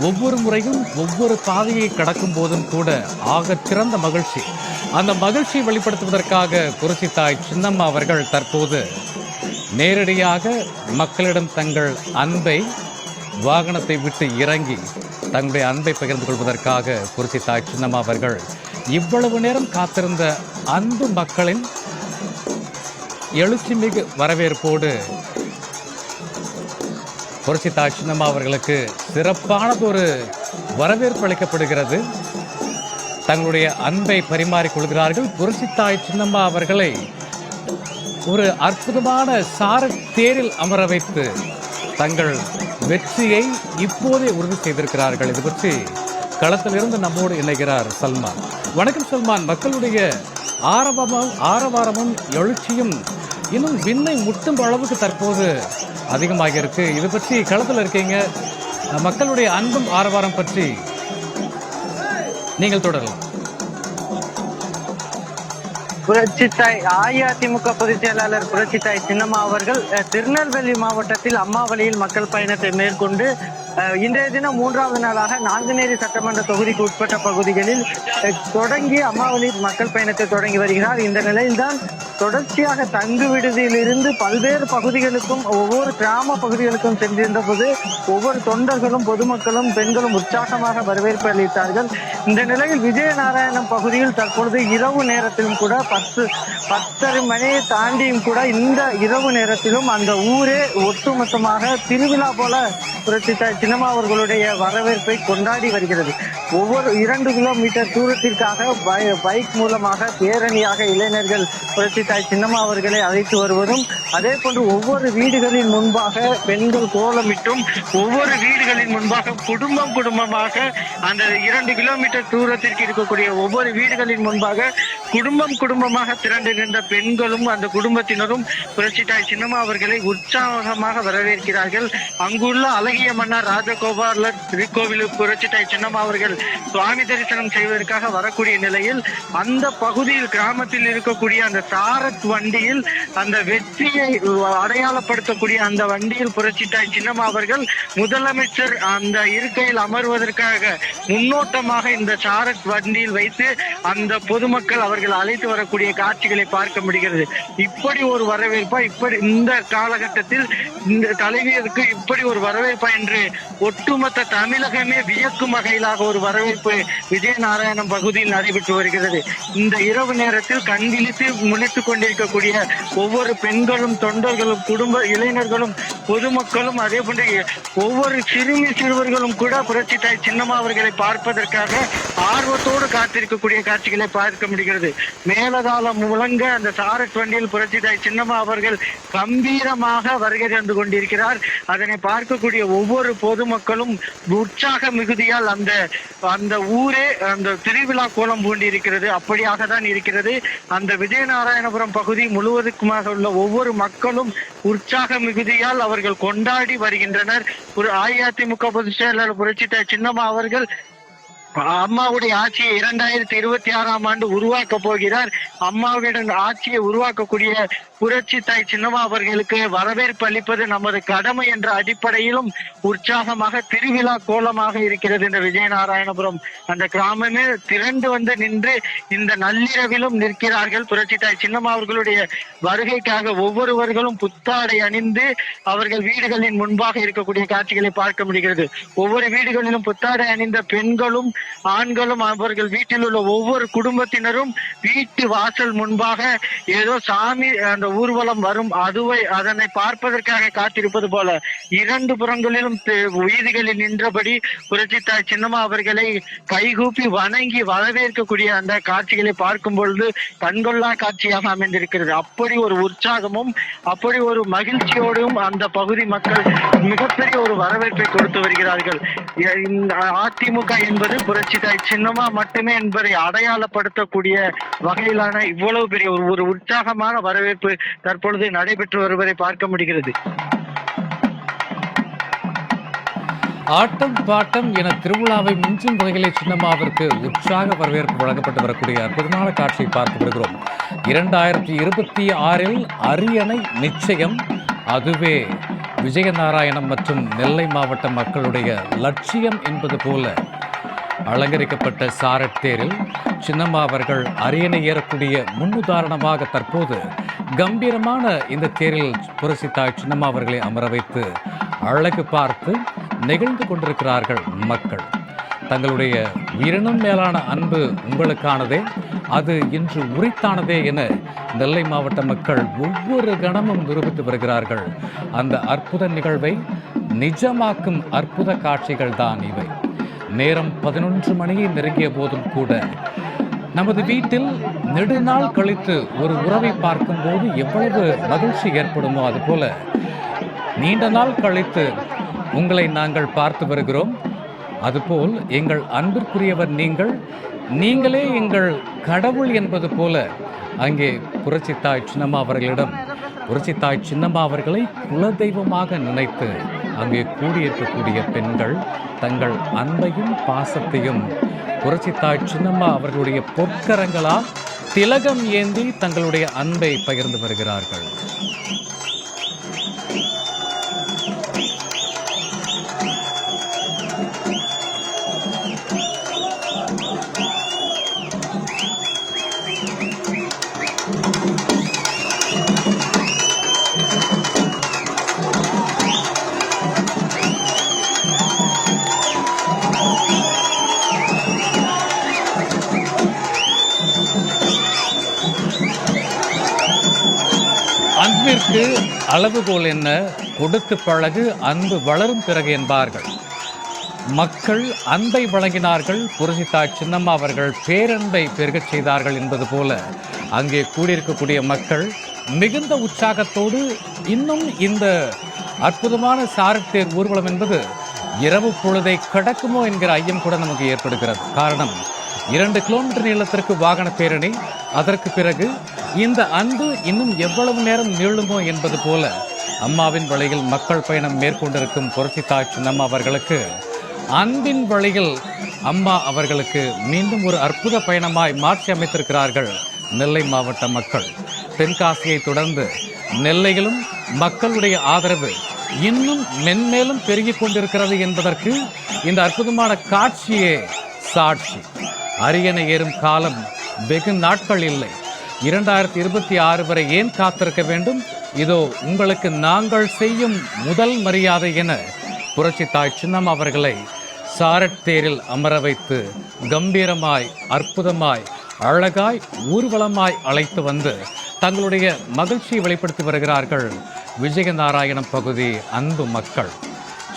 ஒவ்வொரு முறையும் ஒவ்வொரு பாதையை கடக்கும் போதும் கூட ஆகச் சிறந்த மகிழ்ச்சி. அந்த மகிழ்ச்சியை வெளிப்படுத்துவதற்காக புரட்சி தாய் சின்னம்மா அவர்கள் தற்போது நேரடியாக மக்களிடம் தங்கள் அன்பை வாகனத்தை விட்டு இறங்கி தங்களுடைய அன்பை பகிர்ந்து கொள்வதற்காக புரட்சி தாய் சின்னம்மா அவர்கள் இவ்வளவு நேரம் காத்திருந்த அன்பு மக்களின் எழுச்சி மிகு வரவேற்போடு புரட்சி சின்னம்மா அவர்களுக்கு ஒரு வரவேற்பு அளிக்கப்படுகிறது. தங்களுடைய அன்பை பரிமாறிக் கொள்கிறார்கள். புரட்சி தாய் சின்னம்மா அவர்களை ஒரு அற்புதமான சார தேரில் அமர வைத்து தங்கள் வெற்றியை இப்போதே உறுதி செய்திருக்கிறார்கள். இது பற்றி களத்திலிருந்து நம்மோடு இணைகிறார் சல்மான். வணக்கம் சல்மான். மக்களுடைய ஆரவமும் ஆரவாரமும் எழுச்சியும் இன்னும் விண்ணை முட்டும் அளவுக்கு தற்போது அதிகமாக இருக்கு இதை பற்றி களத்தில் இருக்கீங்க. மக்களுடைய அன்பும் ஆரவாரம் பற்றி நீங்கள் தொடரலாம். புரட்சித்தாய் அஇஅதிமுக பொதுச் செயலாளர் புரட்சித்தாய் சின்னம்மா அவர்கள் திருநெல்வேலி மாவட்டத்தில் அம்மாவளியில் மக்கள் பயணத்தை மேற்கொண்டு இன்றைய தினம் மூன்றாவது நாளாக நாங்குநேரி சட்டமன்ற தொகுதிக்கு உட்பட்ட பகுதிகளில் தொடங்கி அம்மாவளி மக்கள் பயணத்தை தொடங்கி வருகிறார். இந்த நிலையில்தான் தொடர்ச்சியாக தங்கு விடுதியிலிருந்து பல்வேறு பகுதிகளுக்கும் ஒவ்வொரு கிராம பகுதிகளுக்கும் சென்றிருந்த போது ஒவ்வொரு தொண்டர்களும் பொதுமக்களும் பெண்களும் உற்சாகமாக வரவேற்பு அளித்தார்கள். இந்த நிலையில் விஜயநாராயணம் பகுதியில் தற்பொழுது இரவு நேரத்திலும் கூட பத்து பத்தரை மணியை தாண்டியும் கூட இந்த இரவு நேரத்திலும் அந்த ஊரே ஒட்டுமொத்தமாக திருவிழா போல புரட்சி சின்னம்மா அவர்களுடைய வரவேற்பை கொண்டாடி வருகிறது. ஒவ்வொரு இரண்டு கிலோமீட்டர் தூரத்திற்காக பை- பைக் மூலமாக பேரணியாக இளைஞர்கள் புரட்சித்தாய் சின்னம்மா அவர்களை அழைத்து வருவதும் அதே போன்று ஒவ்வொரு வீடுகளின் முன்பாக பெண்கள் கோலமிட்டும் ஒவ்வொரு வீடுகளின் முன்பாக குடும்பம் குடும்பமாக அந்த இரண்டு கிலோமீட்டர் தூரத்திற்கு இருக்கக்கூடிய ஒவ்வொரு வீடுகளின் முன்பாக குடும்பம் குடும்பமாக திரண்டு நின்ற பெண்களும் அந்த குடும்பத்தினரும் புரட்சித்தாய் சின்னம்மா அவர்களை உற்சாகமாக வரவேற்கிறார்கள். அங்குள்ள அழகிய மன்னர் ராஜகோபால திருக்கோவில் புரட்சித்தாய் சின்னம்மா அவர்கள் சுவாமி தரிசனம் செய்வதற்காக வரக்கூடிய நிலையில் அந்த பகுதியில் கிராமத்தில் இருக்கக்கூடிய அந்த சாரத் வண்டியில் அந்த வெற்றியை அடையாளப்படுத்தக்கூடிய அந்த வண்டியில் புரட்சித்தாய் சின்னம்மா அவர்கள் முதலமைச்சர் அந்த இருக்கையில் அமர்வதற்காக முன்னோட்டமாக இந்த சாரத் வண்டியில் வைத்து அந்த பொதுமக்கள் அவர் அவர்கள் அழைத்து வரக்கூடிய காட்சிகளை பார்க்க முடிகிறது. இப்படி ஒரு வரவேற்பா இப்படி இந்த காலகட்டத்தில் இந்த தலைவியருக்கு இப்படி ஒரு வரவேற்பா என்று ஒட்டுமொத்த தமிழகமே வியக்கும் வகையிலாக ஒரு வரவேற்பு விஜயநாராயணம் பகுதியில் நடைபெற்று வருகிறது. இந்த இரவு நேரத்தில் கண் விழித்து கொண்டிருக்கக்கூடிய ஒவ்வொரு பெண்களும் தொண்டர்களும் குடும்ப இளைஞர்களும் பொதுமக்களும் அதே போன்று ஒவ்வொரு சிறுமி சிறுவர்களும் கூட புரட்சி தாய் சின்னம்மா அவர்களை பார்ப்பதற்காக ஆர்வத்தோடு காத்திருக்கக்கூடிய காட்சிகளை பார்க்க முடிகிறது. மேலதாளம் முழங்க அந்த சாரட் வண்டியில் புரட்சிதாய் சின்னம்மா அவர்கள் கம்பீரமாக வருகை தந்து கொண்டிருக்கிறார். அதனை பார்க்கக்கூடிய ஒவ்வொரு பொதுமக்களும் உற்சாக மிகுதியால் அந்த அந்த ஊரே அந்த திருவிழா கோலம் பூண்டிருக்கிறது. அப்படியாக தான் இருக்கிறது. அந்த விஜயநாராயணபுரம் பகுதி முழுவதுக்குமாக உள்ள ஒவ்வொரு மக்களும் உற்சாக மிகுதியால் அவர்கள் கொண்டாடி வருகின்றனர். ஒரு அஇஅதிமுக பொதுச் செயலாளர் புரட்சி சின்னம்மா அவர்கள் அம்மாவுடைய ஆட்சியை இரண்டாயிரத்தி இருபத்தி ஆறாம் ஆண்டு உருவாக்க போகிறார். அம்மாவிடம் ஆட்சியை உருவாக்கக்கூடிய புரட்சி தாய் சின்னம்மா அவர்களுக்கு வரவேற்பு அளிப்பது நமது கடமை என்ற அடிப்படையிலும் உற்சாகமாக திருவிழா கோலமாக இருக்கிறது இந்த விஜயநாராயணபுரம். அந்த கிராமமே திரண்டு வந்து நின்று இந்த நள்ளிரவிலும் நிற்கிறார்கள் புரட்சி தாய் சின்னம்மா அவர்களுடைய வருகைக்காக ஒவ்வொருவர்களும் புத்தாடை அணிந்து அவர்கள் வீடுகளின் முன்பாக இருக்கக்கூடிய காட்சிகளை பார்க்க முடிகிறது. ஒவ்வொரு வீடுகளிலும் புத்தாடை அணிந்த பெண்களும் ஆண்களும் அவர்கள் வீட்டில் உள்ள ஒவ்வொரு குடும்பத்தினரும் வீட்டு வாசல் முன்பாக ஏதோ சாமி அந்த ஊர்வலம் வரும் அதுவை அதனை பார்ப்பதற்காக காத்திருப்பது போல இரண்டு புறங்களிலும் வீதிகளில் நின்றபடி புரட்சி தாய் சின்னம்மா அவர்களை கைகூப்பி வணங்கி வரவேற்கக்கூடிய அந்த காட்சிகளை பார்க்கும் பொழுது கண்கொள்ளா காட்சியாக அமைந்திருக்கிறது. அப்படி ஒரு உற்சாகமும் அப்படி ஒரு மகிழ்ச்சியோடும் அந்த பகுதி மக்கள் மிகப்பெரிய ஒரு வரவேற்பை கொடுத்து வருகிறார்கள். அதிமுக என்பது புரட்சி தாய் சின்னமா மட்டுமே என்பதை அடையாளப்படுத்தக்கூடிய வகையிலான இவ்வளவு பெரிய ஒரு ஒரு உற்சாகமான வரவேற்பு தற்பொழுது நடைபெற்று வருவதை பார்க்க முடிகிறது. ஆட்டம் பாட்டம் என திருவிழாவை மிஞ்சும் வகையிலே சின்னம்மாவிற்கு உற்சாக வரவேற்பு வழங்கப்பட்டு வரக்கூடிய அற்புதமான காட்சியை பார்த்து வருகிறோம். இரண்டாயிரத்தி இருபத்தி ஆறில் அரியணை நிச்சயம் அதுவே விஜயநாராயணம் மற்றும் நெல்லை மாவட்ட மக்களுடைய லட்சியம் என்பது போல அலங்கரிக்கப்பட்ட சாரட் தேரில் சின்னம்மா அவர்கள் அரியணை ஏறக்கூடிய முன்னுதாரணமாக தற்போது கம்பீரமான இந்த தேரில் புரசித்தாய் சின்னம்மா அவர்களை அமர வைத்து அழகு பார்த்து நெகிழ்ந்து கொண்டிருக்கிறார்கள் மக்கள். தங்களுடைய உயிரினும் மேலான அன்பு உங்களுக்கானதே அது இன்று உரித்தானதே என நெல்லை மாவட்ட மக்கள் ஒவ்வொரு கணமும் நிரூபித்து வருகிறார்கள். அந்த அற்புத நிகழ்வை நிஜமாக்கும் அற்புத காட்சிகள் தான் இவை. நேரம் பதினொன்று மணியை நெருங்கிய போதும் கூட. நமது வீட்டில் நெடுநாள் கழித்து ஒரு உறவை பார்க்கும்போது எவ்வளவு மகிழ்ச்சி ஏற்படுமோ அதுபோல நீண்ட நாள் கழித்து உங்களை நாங்கள் பார்த்து வருகிறோம். அதுபோல் எங்கள் அன்பிற்குரியவர் நீங்கள் நீங்களே எங்கள் கடவுள் என்பது போல. அங்கே புரட்சித்தாய் சின்னம்மா அவர்களிடம் புரட்சித்தாய் சின்னம்மா அவர்களை குலதெய்வமாக நினைத்து அங்கே கூடியிருக்கக்கூடிய பெண்கள் தங்கள் அன்பையும் பாசத்தையும் புரட்சித்தாய் சின்னம்மா அவர்களுடைய பொற்கரங்களால் திலகம் ஏந்தி தங்களுடைய அன்பை பகிர்ந்து வருகிறார்கள். அன்பிற்கு அளவுகோல் என்ன? கொடுத்து பழகு அன்பு வளரும் பிறகு என்பார்கள். மக்கள் அன்பை வழங்கினார்கள். புரட்சித்தாய் சின்னம்மா அவர்கள் பேரன்பை பெருகச் செய்தார்கள் என்பது போல அங்கே கூடியிருக்கக்கூடிய மக்கள் மிகுந்த உற்சாகத்தோடு இன்னும் இந்த அற்புதமான சாரத்தேர் ஊர்வலம் என்பது இரவு பொழுதை கடக்குமோ என்கிற ஐயம் கூட நமக்கு ஏற்படுகிறது. காரணம் இரண்டு கிலோமீட்டர் நீளத்திற்கு வாகன பேரணி அதற்கு பிறகு இந்த அன்பு இன்னும் எவ்வளவு நேரம் நீளுமோ என்பது போல அம்மாவின் வழியில் மக்கள் பயணம் மேற்கொண்டிருக்கும் புரட்சி தாய் சின்னம்மா அவர்களுக்கு அன்பின் வழியில் அம்மா அவர்களுக்கு மீண்டும் ஒரு அற்புத பயணமாய் மாற்றி அமைத்திருக்கிறார்கள் நெல்லை மாவட்ட மக்கள். தென்காசியை தொடர்ந்து நெல்லையிலும் மக்களுடைய ஆதரவு இன்னும் மென்மேலும் பெருகிக் கொண்டிருக்கிறது என்பதற்கு இந்த அற்புதமான காட்சியே சாட்சி. அரியணை ஏறும் காலம் வெகு நாட்கள் இல்லை. இரண்டாயிரத்தி இருபத்தி ஆறு வரை ஏன் காத்திருக்க வேண்டும்? இதோ உங்களுக்கு நாங்கள் செய்யும் முதல் மரியாதை என புரட்சி தாய் சின்னம் அவர்களை சாரட் தேரில் அமர வைத்து கம்பீரமாய் அற்புதமாய் அழகாய் ஊர்வலமாய் அழைத்து வந்து தங்களுடைய மகிழ்ச்சியை வெளிப்படுத்தி வருகிறார்கள் விஜயநாராயணம் பகுதி அன்பு மக்கள்.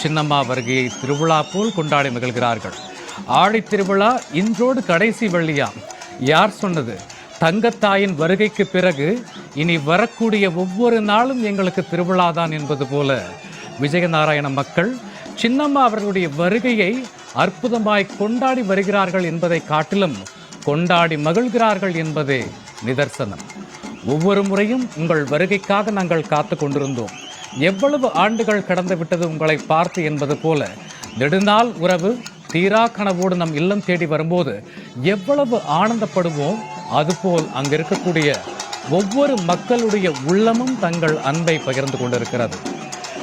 சின்னம்மா வருகையை திருவிழா போல் கொண்டாடி மகிழ்கிறார்கள். ஆடி திருவிழா இன்றோடு கடைசி வெள்ளியாம். யார் சொன்னது? தங்கத்தாயின் வருகைக்கு பிறகு இனி வரக்கூடிய ஒவ்வொரு நாளும் எங்களுக்கு திருவிழாதான் என்பது போல. விஜயநாராயண மக்கள் சின்னம்மா அவர்களுடைய வருகையை அற்புதமாய் கொண்டாடி வருகிறார்கள் என்பதை காட்டிலும் கொண்டாடி மகிழ்கிறார்கள் என்பதே நிதர்சனம். ஒவ்வொரு முறையும் உங்கள் வருகைக்காக நாங்கள் காத்து கொண்டிருந்தோம். எவ்வளவு ஆண்டுகள் கடந்து விட்டது உங்களை பார்த்து என்பது போல. நெடுநாள் உறவு தீரா கனவோடு நம் இல்லம் தேடி வரும்போது எவ்வளவு ஆனந்தப்படுவோம்? அதுபோல் அங்கு இருக்கக்கூடிய ஒவ்வொரு மக்களுடைய உள்ளமும் தங்கள் அன்பை பகிர்ந்து கொண்டிருக்கிறது.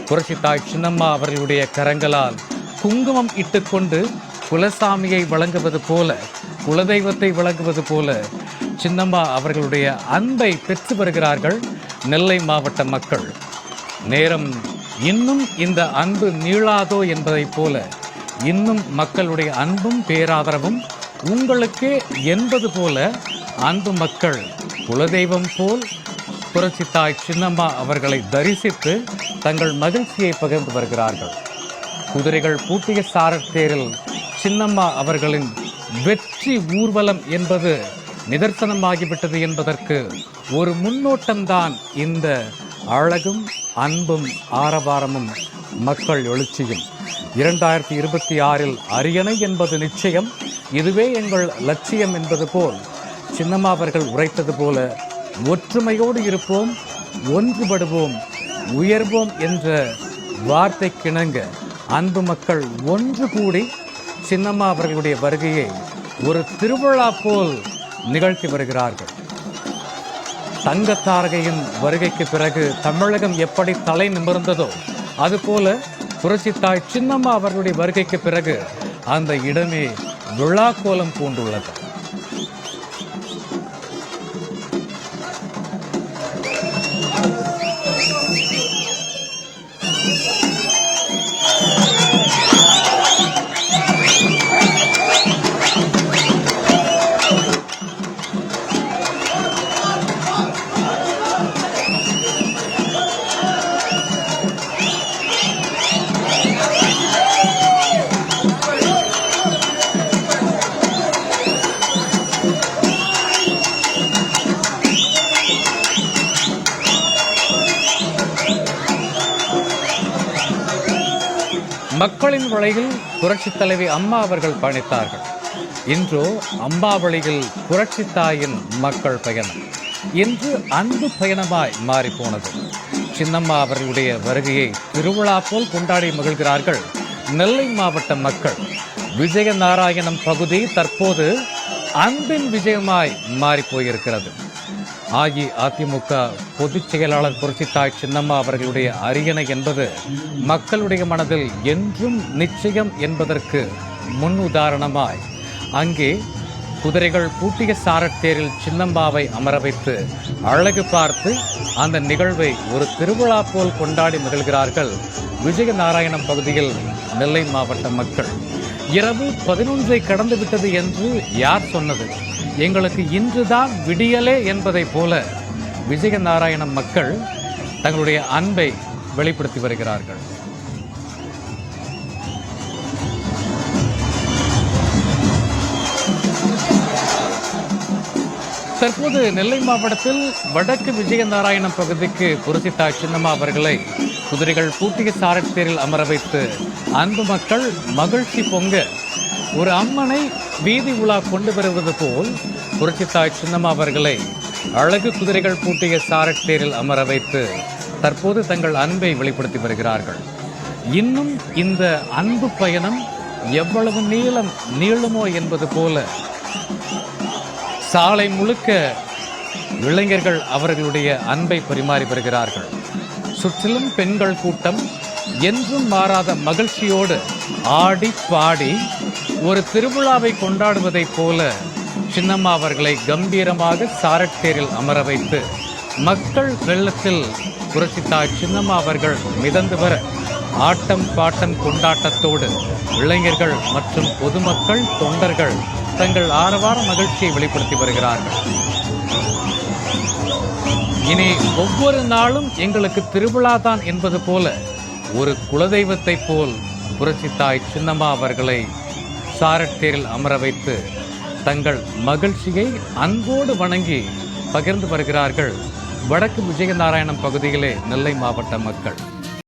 புரட்சி தாய் சின்னம்மா அவர்களுடைய கரங்களால் குங்குமம் இட்டுக்கொண்டு குலசாமியை வழங்குவது போல குலதெய்வத்தை வழங்குவது போல சின்னம்மா அவர்களுடைய அன்பை பெற்று வருகிறார்கள் நெல்லை மாவட்ட மக்கள். நேரம் இன்னும் இந்த அன்பு நீளாதோ என்பதைப் போல இன்னும் மக்களுடைய அன்பும் பேராதரவும் உங்களுக்கே என்பது போல அன்பு மக்கள் குலதெய்வம் போல் புரட்சி தாய் சின்னம்மா அவர்களை தரிசித்து தங்கள் மகிழ்ச்சியை பகிர்ந்து வருகிறார்கள். குதிரைகள் பூட்டிய சாரட் தேரில் சின்னம்மா அவர்களின் வெற்றி ஊர்வலம் என்பது நிதர்சனமாகிவிட்டது என்பதற்கு ஒரு முன்னோட்டம்தான் இந்த அழகும் அன்பும் ஆரவாரமும் மக்கள் எழுச்சியும். இரண்டாயிரத்தி இருபத்தி ஆறில் அரியணை என்பது நிச்சயம் இதுவே எங்கள் லட்சியம் என்பது போல். சின்னம்மா அவர்கள் உரைத்தது போல ஒற்றுமையோடு இருப்போம் ஒன்றுபடுவோம் உயர்வோம் என்ற வார்த்தைக்கிணங்க அன்பு மக்கள் ஒன்று கூடி சின்னம்மா அவர்களுடைய வருகையை ஒரு திருவிழா போல் நிகழ்த்தி வருகிறார்கள். தங்கத்தாரகையின் வருகைக்கு பிறகு தமிழகம் எப்படி தலை நிமிர்ந்ததோ அதுபோல புரட்சித்தாய் சின்னம்மா அவர்களுடைய வருகைக்கு பிறகு அந்த இடமே விழா கோலம் பூண்டுள்ளது மக்களின் வழியில் புரட்சித் தலைவி அம்மா அவர்கள் பயணித்தார்கள் இன்றோ அம்மா வழியில் புரட்சி தாயின் மக்கள் பயணம். இன்று அன்பு பயணமாய் மாறிப்போனது. சின்னம்மா அவர்களுடைய வருகையை திருவிழா போல் கொண்டாடி மகிழ்கிறார்கள் நெல்லை மாவட்ட மக்கள். விஜய நாராயணம் பகுதி தற்போது அன்பின் விஜயமாய் மாறி போயிருக்கிறது அஇஅதிமுக பொதுச் செயலாளர் புரட்சித்தாய் சின்னம்மா அவர்களுடைய அரியணை என்பது மக்களுடைய மனதில் என்றும் நிச்சயம் என்பதற்கு முன் உதாரணமாய். அங்கே குதிரைகள் பூட்டிய சாரத்தேரில் சின்னம்பாவை அமர வைத்து அழகு பார்த்து அந்த நிகழ்வை ஒரு திருவிழா போல் கொண்டாடி மகிழ்கிறார்கள் விஜய நாராயணம் பகுதியில் நெல்லை மாவட்ட மக்கள். இரவு பதினொன்றை கடந்துவிட்டது என்று யார் சொன்னது? எங்களுக்கு இன்றுதான் விடியலே என்பதைப் போல விஜய நாராயணம் மக்கள் தங்களுடைய அன்பை வெளிப்படுத்தி வருகிறார்கள். தற்போது நெல்லை மாவட்டத்தில் வடக்கு விஜயநாராயணம் பகுதிக்கு புரட்சித்தாய் சின்னம்மா அவர்களை குதிரைகள் பூட்டிய சாரத்தேரில் அமர வைத்து அன்பு மக்கள் மகிழ்ச்சி பொங்க ஒரு அம்மனை வீதி உலா கொண்டு வருவது போல் புரட்சித்தாய் சின்னம்மா அவர்களை அழகு குதிரைகள் பூட்டிய சாரத்தேரில் அமர வைத்து தற்போது தங்கள் அன்பை வெளிப்படுத்தி வருகிறார்கள். இன்னும் இந்த அன்பு பயணம் எவ்வளவு நீளம் நீளுமோ என்பது போல சாலை முழுக்க இளைஞர்கள் அவர்களுடைய அன்பை பரிமாறி வருகிறார்கள். சுற்றிலும் பெண்கள் கூட்டம் என்றும் மாறாத மகிழ்ச்சியோடு ஆடி பாடி ஒரு திருவிழாவை கொண்டாடுவதைப் போல சின்னம்மா அவர்களை கம்பீரமாக சாரட்டேரில் அமர வைத்து மக்கள் வெள்ளத்தில் புரட்சித்தாய் சின்னம்மா அவர்கள் மிதந்து வர ஆட்டம் பாட்டம் கொண்டாட்டத்தோடு இளைஞர்கள் மற்றும் பொதுமக்கள் தொண்டர்கள் தங்கள் ஆரவார மகிழ்ச்சியை வெளிப்படுத்தி வருகிறார்கள். இனி ஒவ்வொரு நாளும் எங்களுக்கு திருவிழா தான் என்பது போல ஒரு குலதெய்வத்தைப் போல் புரட்சித்தாய் சின்னம்மா அவர்களை சாரட்டேரில் அமர வைத்து தங்கள் மகிழ்ச்சியை அன்போடு வணங்கி பகிர்ந்து வருகிறார்கள். வடக்கு விஜயநாராயணம் பகுதியிலே நெல்லை மாவட்ட மக்கள்.